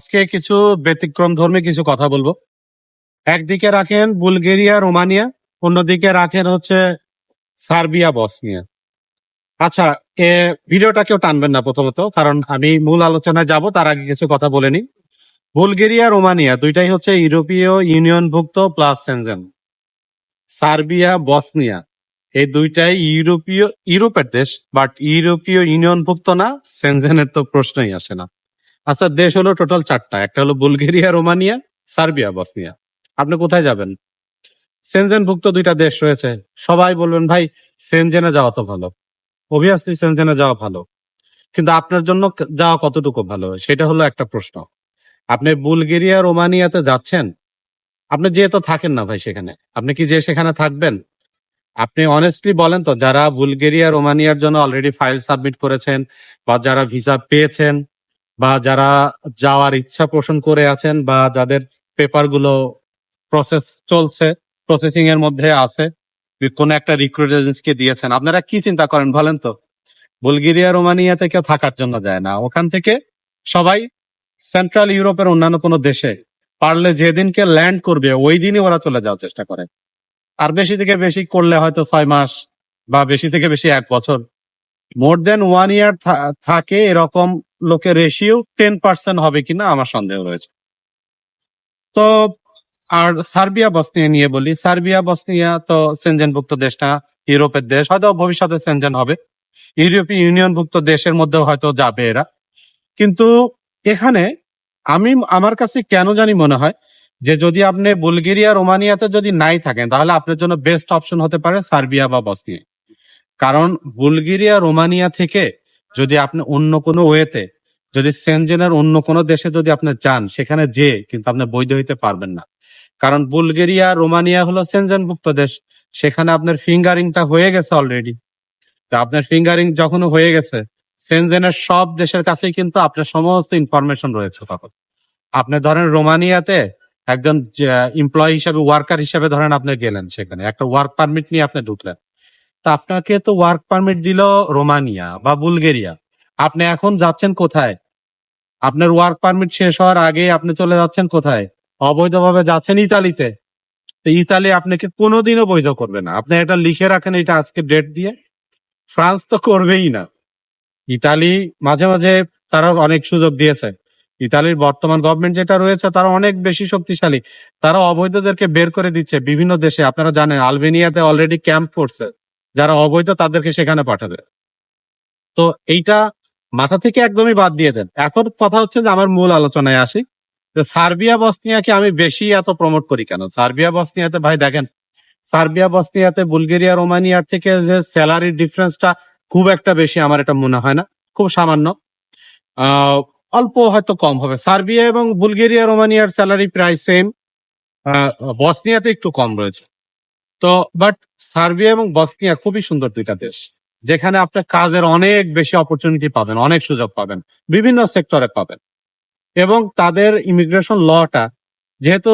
আজকে কিছু ব্যতিক্রম ধর্মী কিছু কথা বলব। একদিকে রাখেন বুলগেরিয়া, রোমানিয়া, অন্যদিকে রাখেন হচ্ছে সার্বিয়া, বসনিয়া। আচ্ছা এ ভিডিওটা কেউ টানবেন না প্রথমত, কারণ আমি মূল আলোচনায় যাব, তার আগে কিছু কথা বলে নিই। বুলগেরিয়া, রোমানিয়া দুইটাই হচ্ছে ইউরোপীয় ইউনিয়নভুক্ত প্লাস সেনজেন সার্বিয়া, বসনিয়া, এই দুইটাই ইউরোপীয়, ইউরোপের দেশ, বাট ইউরোপীয় ইউনিয়নভুক্ত না, সেনজেনের তো প্রশ্নই আসে না। আচ্ছা দেশ হলো টোটাল চারটা। একটা হলো বুলগেরিয়া, রোমানিয়া, সার্বিয়া, বসনিয়া। আপনি কোথায় যাবেন? সেনজেনভুক্ত দুইটা দেশ রয়েছে। সবাই বলবেন, ভাই, সেনজেনে যাওয়া তো ভালো। অবভিয়াসলি সেনজেনে যাওয়া ভালো। কিন্তু আপনার জন্য যাওয়া কতটুকু ভালো? সেটা হলো একটা প্রশ্ন। আপনি বুলগেরিয়া, রোমানিয়াতে যাচ্ছেন? আপনি যেহেতু থাকেন না ভাই সেখানে। আপনি কি যে সেখানে থাকবেন? আপনি অনেস্টলি বলেন তো, যারা বুলগেরিয়া, রোমানিয়ার জন্য অলরেডি ফাইল সাবমিট করেছেন বা যারা ভিসা পেয়েছেন বা যারা যাওয়ার ইচ্ছা পোষণ করে আছেন বা যাদের পেপারগুলো প্রসেস চলছে প্রসেসিং এর মধ্যে আছে কোন একটা রিক্রুট এজেন্সিকে দিয়েছেন। আপনারা কি চিন্তা করেন বলেন তো? বুলগেরিয়া, রোমানিয়াতে কেউ থাকার জন্য যায় না। ওখান থেকে সবাই সেন্ট্রাল ইউরোপের অন্যান্য কোনো দেশে পারলে যেদিনকে ল্যান্ড করবে, ওই দিনই ওরা চলে যাওয়ার চেষ্টা করে। আর বেশি থেকে বেশি করলে হয়তো ছয় মাস বা বেশি থেকে বেশি এক বছর মোর দেন ওয়ান ইয়ার থাকে এরকম লোকের রেশিও টেন পার্সেন্ট হবে কিনা আমার সন্দেহ রয়েছে। তো আর সার্বিয়া, বসনিয়া নিয়ে বলি। সার্বিয়া, বসনিয়া তো সেনজেনভুক্ত দেশ না, ইউরোপের দেশ। হয়তো ভবিষ্যতে সেনজেন হবে। ইউরোপীয় ইউনিয়নভুক্ত দেশের মধ্যে হয়তো যাবে এরা। কিন্তু এখানে আমি, আমার কাছে কেন জানি মনে হয় যে যদি আপনি বুলগেরিয়া, রোমানিয়াতে যদি নাই থাকেন, তাহলে আপনার জন্য বেস্ট অপশন হতে পারে সার্বিয়া বা বসনিয়া। কারণ বুলগেরিয়া, রোমানিয়া থেকে যদি আপনি অন্য কোনো ওয়েতে, যদি সেনজেনের অন্য কোনো দেশে যদি আপনি যান, সেখানে যে কিন্তু আপনি বৈধ হইতে পারবেন না। কারণ বুলগেরিয়া, রোমানিয়া হলো সেনজেনভুক্ত দেশ, সেখানে আপনার ফিঙ্গারিংটা হয়ে গেছে অলরেডি তো আপনার ফিঙ্গারিং যখন হয়ে গেছে সেনজেনের সব দেশের কাছেই কিন্তু আপনার সমস্ত ইনফরমেশন রয়েছে তখন। আপনি ধরেন রোমানিয়াতে একজন এমপ্লয়ি হিসাবে ওয়ার্কার হিসাবে ধরেন আপনি গেলেন সেখানে, একটা ওয়ার্ক পারমিট নিয়ে আপনি ঢুকলেন। তা আপনাকে তো ওয়ার্ক পারমিট দিল রোমানিয়া বা বুলগেরিয়া। আপনি এখন যাচ্ছেন কোথায়? আপনার ওয়ার্ক পারমিট শেষ হওয়ার আগে আপনি চলে যাচ্ছেন কোথায়? অবৈধভাবে যাচ্ছেন ইতালিতে। তো ইতালি আপনাকে কোনোদিনও বৈধ করবে না। আপনি এটা লিখে রাখেন এটা আজকে ডেট দিয়ে। ফ্রান্স তো করবেই না। ইতালি মাঝে মাঝে তারা অনেক সুযোগ দিয়েছে। ইতালির বর্তমান গভর্নমেন্ট যেটা রয়েছে তারা অনেক বেশি শক্তিশালী। তারা অবৈধদেরকে বের করে দিচ্ছে বিভিন্ন দেশে। আপনারা জানেন আলবেনিয়াতে অলরেডি ক্যাম্প করছে। যারা অবৈধ তাদেরকে সেখানে পাঠাবে। তো এইটা মাথা থেকে একদমই বাদ দিয়ে দেন। এখন কথা হচ্ছে যে আমার মূল আলোচনায় আসি। যে সার্বিয়া বসনিয়াকে আমি বেশি এত প্রমোট করি কেন? সার্বিয়া বসনিয়াতে ভাই দেখেন, সার্বিয়া বসনিয়াতে বুলগেরিয়া, রোমানিয়ার থেকে যে স্যালারির ডিফারেন্সটা খুব একটা বেশি আমার এটা মনে হয় না। খুব সামান্য। অল্প হয়তো কম হবে। সার্বিয়া এবং বুলগেরিয়া, রোমানিয়ার স্যালারি প্রায় সেম বসনিয়াতে একটু কম রয়েছে। তো বাট সার্বিয়া এবং বসনিয়া খুবই সুন্দর দুইটা দেশ, যেখানে আপনি কাজের অনেক বেশি অপরচুনিটি পাবেন, অনেক সুযোগ পাবেন, বিভিন্ন সেক্টরে পাবেন। এবং তাদের ইমিগ্রেশন লটা যেহেতু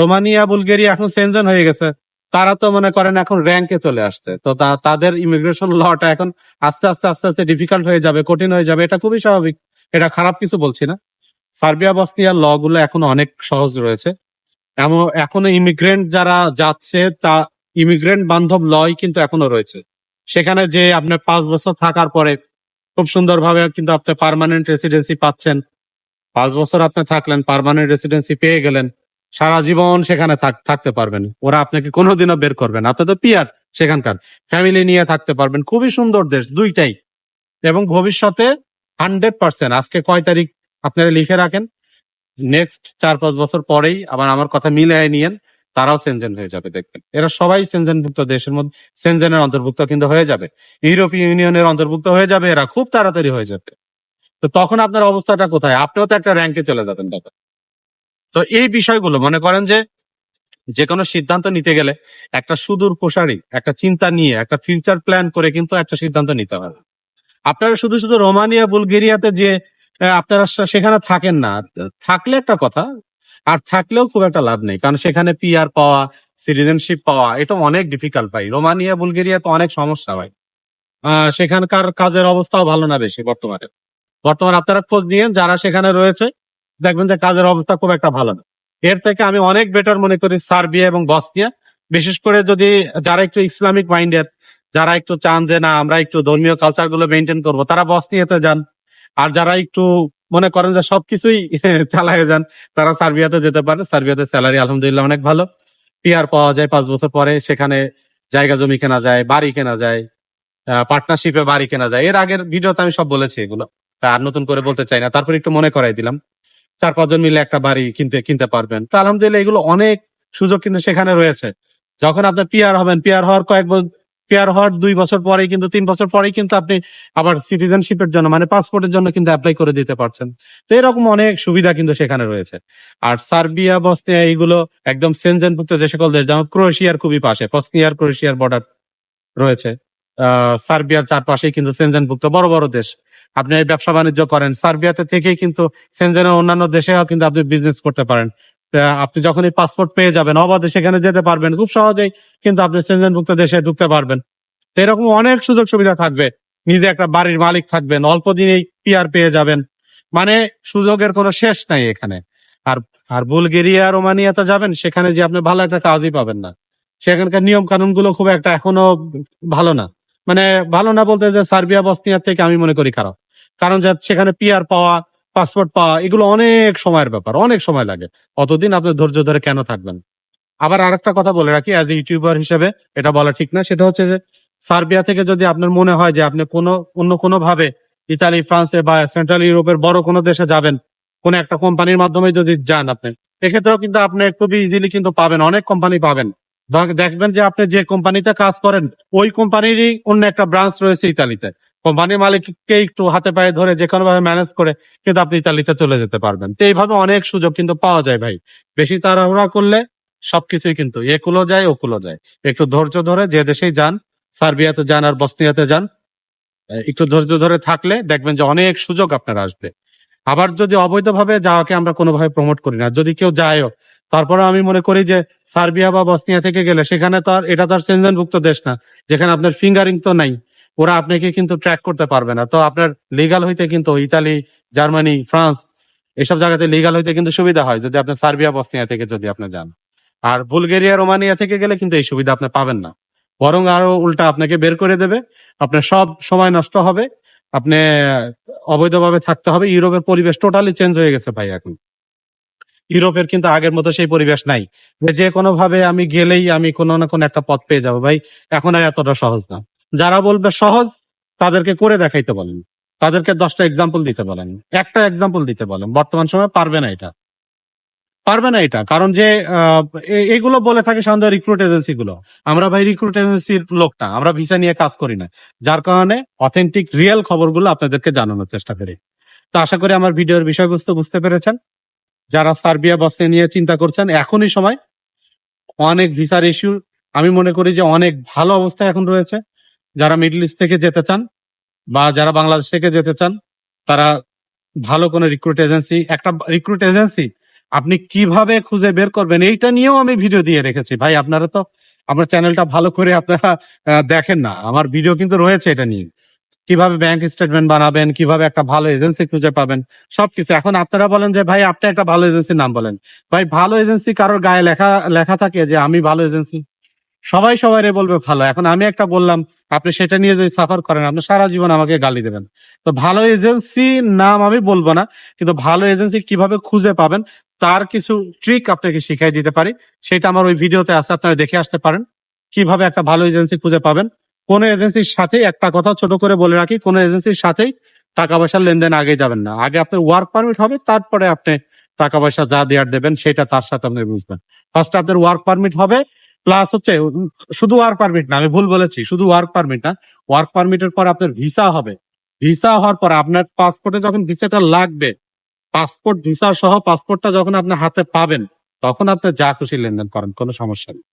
রোমানিয়া, বুলগেরিয়া এখন সেনজেন হয়ে গেছে, তারা তো মনে করেন এখন র্যাঙ্কে চলে আসছে, তো তাদের ইমিগ্রেশন লটা এখন আস্তে আস্তে আস্তে আস্তে ডিফিকাল্ট হয়ে যাবে, কঠিন হয়ে যাবে, এটা খুবই স্বাভাবিক, এটা খারাপ কিছু বলছি না। সার্বিয়া বসনিয়ার ল গুলো এখন অনেক সহজ রয়েছে এমন, এখনও ইমিগ্রেন্ট যারা যাচ্ছে, তা ইমিগ্রেন্ট বান্ধব লয় কিন্তু এখনও রয়েছে। সেখানে যে আপনি পাঁচ বছর থাকার পরে খুব সুন্দরভাবে কিন্তু আপনি পার্মানেন্ট রেসিডেন্সি পাচ্ছেন। পাঁচ বছর আপনি থাকলেন পার্মানেন্ট রেসিডেন্সি পেয়ে গেলেন, সারা জীবন সেখানে থাক- থাকতে পারবেন। ওরা আপনাকে কোনোদিনও বের করবেন আপনি তো পিয়ার সেখানকার। ফ্যামিলি নিয়ে থাকতে পারবেন। খুবই সুন্দর দেশ, দুইটাই। এবং ভবিষ্যতে হান্ড্রেড পার্সেন্ট আজকে কয় তারিখ আপনারা লিখে রাখেন? নেক্সট চার, পাঁচ বছর পরেই আবার আমার কথা মিলে নিয়েন, তারাও সেনজেন হয়ে যাবে দেখবেন। এরা সবাই সেনজেনভুক্ত দেশের মধ্যে সেনজেনের অন্তর্ভুক্ত কিন্তু হয়ে যাবে। ইউরোপীয় ইউনিয়নের অন্তর্ভুক্ত হয়ে যাবে, এরা খুব তাড়াতাড়ি হয়ে যাবে। তো তখন আপনার অবস্থাটা কোথায়? আপনিও তো একটা র্যাঙ্কে চলে যাবেন তখন তো এই বিষয়গুলো মনে করেন যে যে কোনো সিদ্ধান্ত নিতে গেলে একটা সুদূর প্রসারী, একটা চিন্তা নিয়ে, একটা ফিউচার প্ল্যান করে কিন্তু একটা সিদ্ধান্ত নিতে হবে। আপনারা শুধু শুধু রোমানিয়া, বুলগেরিয়াতে যে আপনারা সেখানে থাকেন না। থাকলে একটা কথা, আর থাকলেও খুব একটা লাভ নেই। কারণ সেখানে পিআর পাওয়া সিটিজেনশিপ পাওয়া, এটা অনেক ডিফিকাল্ট ভাই। রোমানিয়া বুলগেরিয়া তো অনেক সমস্যা ভাই। সেখানকার কাজের অবস্থাও ভালো না বেশি বর্তমানে। বর্তমানে আপনারা খোঁজ নিয়ে যারা সেখানে রয়েছে, দেখবেন যে কাজের অবস্থা খুব একটা ভালো না। এর থেকে আমি অনেক বেটার মনে করি সার্বিয়া এবং বসনিয়া। বিশেষ করে যদি যারা একটু ইসলামিক মাইন্ডের যারা একটু চান যে না, আমরা একটু ধর্মীয় কালচারগুলো মেনটেন করব, তারা বসনিয়াতে যান। আর যারা একটু মনে করেন যে সবকিছুই চালায় যান, তারা সার্বিয়াতে যেতে পারে। সার্বিয়াতে স্যালারি আলহামদুলিল্লাহ অনেক ভালো। পিআর পাওয়া যায় পাঁচ বছর পরে, সেখানে জায়গা জমি কেনা যায়, বাড়ি কেনা যায় পার্টনারশিপে বাড়ি কেনা যায়। এর আগের ভিডিওতে আমি সব বলেছি এগুলো। আর নতুন করে বলতে চাই না। তারপর একটু মনে করাই দিলাম। চার পাঁচজন মিলে একটা বাড়ি কিনতে কিনতে পারবেন। তো আলহামদুলিল্লাহ এগুলো অনেক সুযোগ কিন্তু সেখানে রয়েছে। যখন আপনার পিয়ার হবেন পিয়ার হওয়ার কয়েক পিআর হওয়ার দুই বছর পরেই কিন্তু, তিন বছর পরেই কিন্তু আপনি আবার সিটিজেনশিপের জন্য মানে পাসপোর্টের জন্য কিন্তু অ্যাপ্লাই করে দিতে পারছেন। তো এরকম অনেক সুবিধা কিন্তু সেখানে রয়েছে। আর সার্বিয়া, বসনিয়া এইগুলো একদম সেনজেনভুক্ত যে সকল দেশ, যেমন ক্রোয়েশিয়ার খুবই পাশে, বসনিয়ার, ক্রোয়েশিয়ার বর্ডার রয়েছে। সার্বিয়ার চারপাশেই কিন্তু সেনজেনভুক্ত বড় বড় দেশ। আপনি ব্যবসা বাণিজ্য করেন, সার্বিয়াতে থেকেই কিন্তু সেনজেনের অন্যান্য দেশেও কিন্তু আপনি বিজনেস করতে পারেন। আপনি যখন পাসপোর্ট পেয়ে যাবেন, অবাধে সেখানে যেতে পারবেন, খুব সহজেই কিন্তু আপনি সেনজেনভুক্ত দেশে ঢুকতে পারবেন। এরকম অনেক সুযোগ সুবিধা থাকবে, নিজে একটা বাড়ির মালিক থাকবেন, অল্প দিনেই পিয়ার পেয়ে যাবেন। মানে সুযোগের কোনো শেষ নাই এখানে। আর আর বুলগেরিয়া রোমানিয়াতে যাবেন, সেখানে যে আপনি ভালো একটা কাজই পাবেন না। সেখানকার নিয়ম কানুনগুলো খুব একটা এখনও ভালো না। মানে ভালো না বলতে যে সার্বিয়া বসনিয়ার থেকে আমি মনে করি খারাপ। কারণ যে সেখানে পিয়ার পাওয়া পাসপোর্ট পাওয়া, এগুলো অনেক সময়ের ব্যাপার, অনেক সময় লাগে। অতদিন আপনি ধৈর্য ধরে কেন থাকবেন? আবার আরেকটা কথা বলে রাখি অ্যাজ এ ইউটিউবার হিসেবে এটা বলা ঠিক না, সেটা হচ্ছে যে সার্বিয়া থেকে যদি আপনার মনে হয় যে আপনি কোনো, অন্য কোনো ভাবে ইতালি, ফ্রান্সে বা সেন্ট্রাল ইউরোপের বড় কোনো দেশে যাবেন, কোন একটা কোম্পানির মাধ্যমে যদি যান আপনি, এক্ষেত্রেও কিন্তু আপনি খুবই ইজিলি কিন্তু পাবেন, অনেক কোম্পানি পাবেন। দেখবেন যে আপনি যে কোম্পানিতে কাজ করেন, ওই কোম্পানিরই অন্য একটা ব্রাঞ্চ রয়েছে ইতালিতে। কোম্পানির মালিককে একটু হাতে পায়ে ধরে যে কোনো ভাবে ম্যানেজ করে কিন্তু আপনি ইতালিতে চলে যেতে পারবেন। তো এইভাবে অনেক সুযোগ কিন্তু পাওয়া যায় ভাই। বেশি তাড়াহুড়া করলে সবকিছুই কিন্তু একুলো যায় ওকুলো যায়। একটু ধৈর্য ধরে যে দেশেই যান, সার্বিয়াতে যান আর বসনিয়াতে যান একটু ধৈর্য ধরে থাকলে দেখবেন যে অনেক সুযোগ আপনার আসবে। আবার যদি অবৈধভাবে যাওয়াকে আমরা কোনোভাবে প্রমোট করি না, যদি কেউ যায়ও, তারপরে আমি মনে করি যে সার্বিয়া বা বসনিয়া থেকে গেলে সেখানে তো আর, এটা তো আর সেনজেনভুক্ত দেশ না, যেখানে আপনার ফিঙ্গারিং তো নাই। ওরা আপনাকে কিন্তু ট্র্যাক করতে পারবে না। তো আপনার লিগাল হইতে কিন্তু ইতালি, জার্মানি, ফ্রান্স এসব জায়গাতে লিগাল হইতে কিন্তু সুবিধা হয় যদি আপনি সার্বিয়া, বসনিয়া থেকে যদি আপনি যান। আর বুলগেরিয়া, রোমানিয়া থেকে গেলে কিন্তু এই সুবিধা আপনি পাবেন না। বরং আরও উল্টা আপনাকে বের করে দেবে। আপনার সব সময় নষ্ট হবে। আপনি অবৈধভাবে থাকতে হবে। ইউরোপের পরিবেশ টোটালি চেঞ্জ হয়ে গেছে ভাই এখন। ইউরোপের কিন্তু আগের মতো সেই পরিবেশ নাই। যে কোনো ভাবে আমি গেলেই আমি কোনো না কোনো একটা পথ পেয়ে যাব ভাই। এখন আর এতটা সহজ না। যারা বলবে সহজ, তাদেরকে করে দেখাইতে বলেন। তাদেরকে দশটা এক্সাম্পল দিতে বলেন। একটা এক্সাম্পল দিতে বলেন। বর্তমান সময় পারবে না এটা। পারবে না এটা। কারণ যে এগুলো বলে থাকে সাধারণত রিক্রুট এজেন্সি গুলো। আমরা ভাই রিক্রুট এজেন্সির লোক না। আমরা ভিসা নিয়ে কাজ করি না। যার কারণে অথেন্টিক রিয়েল খবরগুলো আপনাদেরকে জানানোর চেষ্টা করি। তো আশা করি আমার ভিডিওর বিষয়বস্তু বুঝতে পেরেছেন। যারা সার্বিয়া বসে নিয়ে চিন্তা করছেন, এখনই সময়। অনেক ভিসার ইস্যু আমি মনে করি যে অনেক ভালো অবস্থা এখন রয়েছে। যারা মিডল ইস্ট থেকে যেতে চান বা যারা বাংলাদেশ থেকে যেতে চান, তারা ভালো কোনো রিক্রুট এজেন্সি একটা রিক্রুট এজেন্সি আপনি কীভাবে খুঁজে বের করবেন এইটা নিয়েও আমি ভিডিও দিয়ে রেখেছি। ভাই, আপনারা তো আমার চ্যানেলটা ভালো করে আপনারা দেখেন না। আমার ভিডিও কিন্তু রয়েছে এটা নিয়ে। কীভাবে ব্যাংক স্টেটমেন্ট বানাবেন, কীভাবে একটা ভালো এজেন্সি খুঁজে পাবেন, সবকিছু। এখন আপনারা বলেন যে, ভাই, আপনি একটা ভালো এজেন্সির নাম বলেন। ভাই, ভালো এজেন্সি কারোর গায়ে লেখা লেখা থাকে যে, আমি ভালো এজেন্সি সবাই সবাই বলবে ভালো। এখন আমি একটা বললাম আপনি সেটা নিয়ে যদি সাফার করেন, আপনি সারা জীবন আমাকে গালি দেবেন। তো ভালো এজেন্সি নাম আমি বলব না, কিন্তু ভালো এজেন্সি কীভাবে খুঁজে পাবেন, তার কিছু ট্রিক আপনাকে শিখাই দিতে পারি। সেটা আমার ওই ভিডিওতে আছে, আপনারা দেখে আসতে পারেন। কীভাবে একটা ভালো এজেন্সি খুঁজে পাবেন? কোন এজেন্সির সাথে একটা কথা ছোট করে বলে রাখি, কোন এজেন্সির সাথেই টাকা পয়সার লেনদেন আগে যাবেন না। আগে আপনি ওয়ার্ক পারমিট হবে, তারপরে আপনি টাকা পয়সা যা দেওয়ার দেবেন, সেটা তার সাথে আপনি বুঝবেন। ফার্স্ট আপনার ওয়ার্ক পারমিট হবে প্লাস হচ্ছে, শুধু ওয়ার্ক পারমিট না, আমি ভুল বলেছি, শুধু ওয়ার্ক পারমিট না ওয়ার্ক পারমিটের পর আপনার ভিসা হবে। ভিসা হওয়ার পর আপনার পাসপোর্টে যখন ভিসাটা লাগবে পাসপোর্ট ভিসা সহ পাসপোর্টটা যখন আপনার হাতে পাবেন, তখন আপনি যা খুশি লেনদেন করেন, কোনো সমস্যা নেই।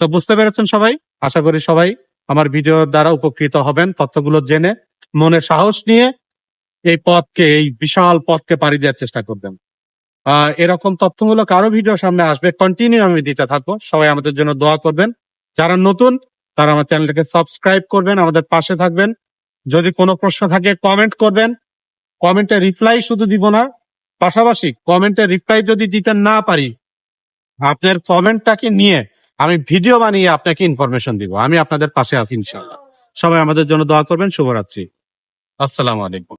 তো বুঝতে পেরেছেন সবাই? আশা করি সবাই আমার ভিডিওর দ্বারা উপকৃত হবেন। তথ্যগুলো জেনে, মনে সাহস নিয়ে এই পথকে, এই বিশাল পথকে পাড়ি দেওয়ার চেষ্টা করবেন। এরকম তথ্যমূলক আরও ভিডিও সামনে আসবে। কন্টিনিউ আমি দিতে থাকব। সবাই আমাদের জন্য দোয়া করবেন। যারা নতুন, তারা আমার চ্যানেলটাকে সাবস্ক্রাইব করবেন, আমাদের পাশে থাকবেন। যদি কোনো প্রশ্ন থাকে কমেন্ট করবেন। কমেন্টে রিপ্লাই শুধু দিব না, পাশাপাশি কমেন্টে রিপ্লাই যদি দিতে না পারি, আপনার কমেন্টটাকে নিয়ে আমি ভিডিও বানিয়ে আপনাকে ইনফরমেশন দিব। আমি আপনাদের পাশে আছি ইনশাল্লাহ সবাই আমাদের জন্য দোয়া করবেন। শুভরাত্রি। আসসালামু আলাইকুম।